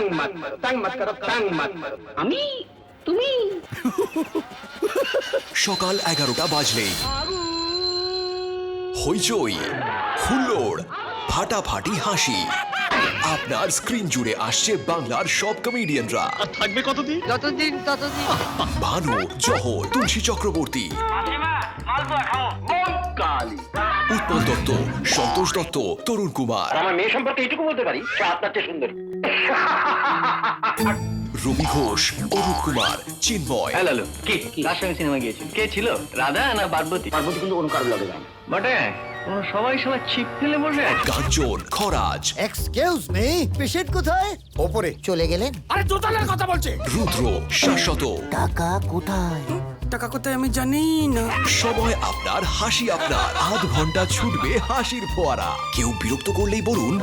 तंग मत करो तंग मत करो तंग मत करो আমি তুমি সকাল এগারোটা বাজলেই হইচই হুল্লোড় ফাটাফাটি হাসি আপনার স্ক্রিন জুড়ে আসছে বাংলার সব কমেডিয়ানরা থাকবে কতদিন যতদিন ততদিন ভানু জহর তুলসী চক্রবর্তী উৎপল দত্ত সন্তোষ দত্ত তরুণ কুমার। আমার মেয়ে সম্পর্কে এইটুকু বলতে পারি সে আপনার চেয়ে সুন্দরী। রবি ঘোষ অরূপ কুমার চিন্ময়। হ্যালো কি? কার সঙ্গে সিনেমা গিয়েছিল? কে ছিল? রাধা না পার্বতী? পার্বতী কিন্তু কোনো কারও লাগে না বটে? সবাই সবাই ছিপ ফেলে বসে আছো? Kanchan Kharaj. Excuse me patient কোথায়? ওপরে। চলে গেলেন? রুদ্র শাশ্বত। টাকা কোথায়? টাকা কোথায় আমি জানি না। সময় আপনার হাসি আপনার। আধ ঘণ্টা ছুটবে হাসির ফোয়ারা। কেউ বিরক্ত করলেই বলুন